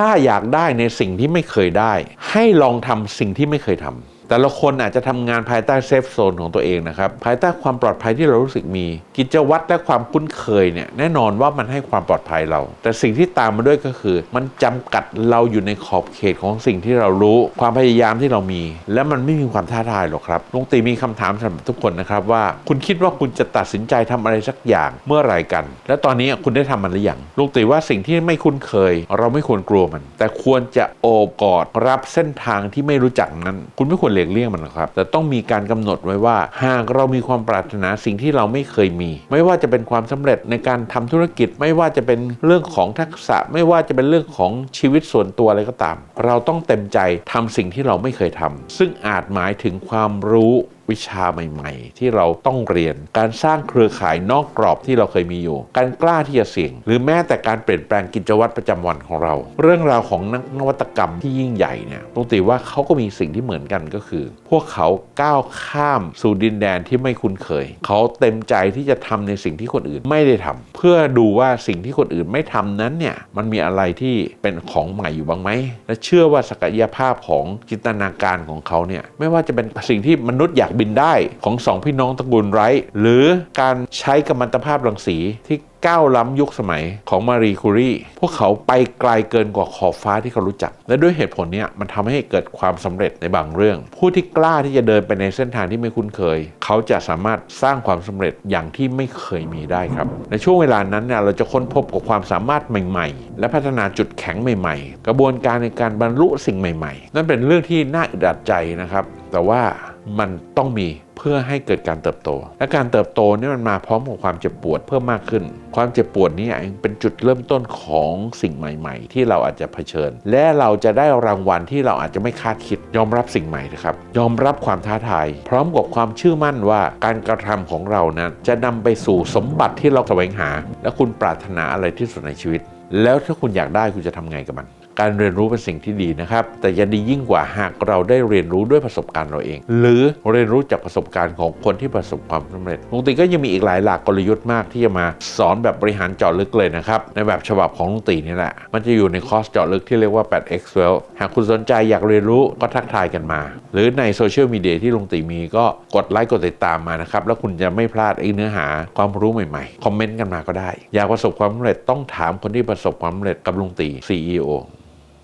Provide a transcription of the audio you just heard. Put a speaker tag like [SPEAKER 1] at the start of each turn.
[SPEAKER 1] ถ้าอยากได้ในสิ่งที่ไม่เคยได้ ให้ลองทำสิ่งที่ไม่เคยทำ แต่ละคนอาจจะทำงานภายใต้เซฟโซนของตัวเองนะครับ ภายใต้ความปลอดภัยที่เรารู้สึกมี กิจวัตรและความคุ้นเคยเนี่ยแน่นอนว่ามันให้ความปลอดภัยเรา แต่สิ่งที่ตามมาด้วยก็คือ มันจำกัดเราอยู่ในขอบเขตของสิ่งที่เรารู้ ความพยายามที่เรามี และมันไม่มีความท้าทายหรอกครับลุงตีมีคำถามสำหรับทุกคนนะครับว่า คุณคิดว่าคุณจะตัดสินใจทำอะไรสักอย่างเมื่อไหร่กัน และตอนนี้คุณได้ทำมันหรือยังลุงตีว่าสิ่งที่ไม่คุ้นเคย เราไม่ควรกลัวมัน แต่ควรจะโอบกอดรับเส้นทางที่ไม่รู้จักนั้น คุณไม่ควรหลีกเลี่ยงมันครับ แต่ต้องมีการกำหนดไว้ว่า หากเรามีความปรารถนาสิ่งที่เราไม่เคยมี ไม่ว่าจะเป็นความสำเร็จในการทำธุรกิจ ไม่ว่าจะเป็นเรื่องของทักษะ ไม่ว่าจะเป็นเรื่องของชีวิตส่วนตัวอะไรก็ตาม เราต้องเต็มใจทำสิ่งที่เราไม่เคยทำซึ่งอาจหมายถึงความรู้ วิชาใหม่ๆ ที่เราต้องเรียน การสร้างเครือข่ายนอกกรอบที่เราเคยมีอยู่ การกล้าที่จะเสี่ยง หรือแม้แต่การเปลี่ยนแปลงกิจวัตรประจำวันของเรา เรื่องราวของนักนวัตกรรมที่ยิ่งใหญ่เนี่ยปกติว่าเขาก็มีสิ่งที่เหมือนกันก็คือ พวกเขาก้าวข้ามสู่ดินแดนที่ไม่คุ้นเคย เขาเต็มใจที่จะทำในสิ่งที่คนอื่นไม่ได้ทำเพื่อดูว่าสิ่งที่คนอื่นไม่ทำนั้นเนี่ยมันมีอะไรที่เป็นของใหม่อยู่บ้างไหมและเชื่อว่าศักยภาพของจินตนาการของเขาเนี่ยไม่ว่าจะเป็นสิ่งที่มนุษย์อยากบินได้ของสองพี่น้องตระกูลไรท์หรือการใช้กัมมันตภาพรังสีที่ก้าวล้ำยุคสมัยของมารีคูรีพวกเขาไปไกลเกินกว่าขอบฟ้าที่เขารู้จัก และด้วยเหตุผลนี้มันทำให้เกิดความสำเร็จในบางเรื่อง ผู้ที่กล้าที่จะเดินไปในเส้นทางที่ไม่คุ้นเคย เขาจะสามารถสร้างความสำเร็จอย่างที่ไม่เคยมีได้ครับ ในช่วงเวลานั้นเนี่ยเราจะค้นพบกับความสามารถใหม่ ๆ และพัฒนาจุดแข็งใหม่ ๆ กระบวนการในการบรรลุสิ่งใหม่ ๆ นั่นเป็นเรื่องที่น่าอึดอัดใจนะครับ แต่ว่า มันต้องมีเพื่อให้เกิดการเติบโต และการเติบโตนี่มันมาพร้อมกับความเจ็บปวดเพิ่มมากขึ้น ความเจ็บปวดนี้เองเป็นจุดเริ่มต้นของสิ่งใหม่ ๆ ที่เราอาจจะเผชิญ และเราจะได้รางวัลที่เราอาจจะไม่คาดคิด ยอมรับสิ่งใหม่นะครับ ยอมรับความท้าทาย พร้อมกับความเชื่อมั่นว่าการกระทำของเรานั้น จะนำไปสู่สมบัติที่เราแสวงหา และคุณปรารถนาอะไรที่สุดในชีวิต แล้วถ้าคุณอยากได้คุณจะทำไงกับมัน การเรียนรู้เป็นสิ่งที่ดีนะครับ แต่ยังดียิ่งกว่าหากเราได้เรียนรู้ด้วยประสบการณ์เราเอง หรือเรียนรู้จากประสบการณ์ของคนที่ประสบความสำเร็จลุงตีก็ยังมีอีกหลายหลักกลยุทธ์มากที่จะมาสอนแบบบริหารเจาะลึกเลยนะครับ ในแบบฉบับของลุงตีนี่แหละ มันจะอยู่ในคอร์สเจาะลึกที่เรียกว่า 8x well หากคุณสนใจอยากเรียนรู้ก็ทักทายกันมา หรือในโซเชียลมีเดียที่ลุงตีมีก็กดไลค์กดติดตามมานะครับ แล้วคุณจะไม่พลาดไอ้เนื้อหาความรู้ใหม่ๆ คอมเมนต์กันมาก็ได้ อยากประสบความสำเร็จต้องถามคนที่ประสบความสำเร็จกับลุงตี CEO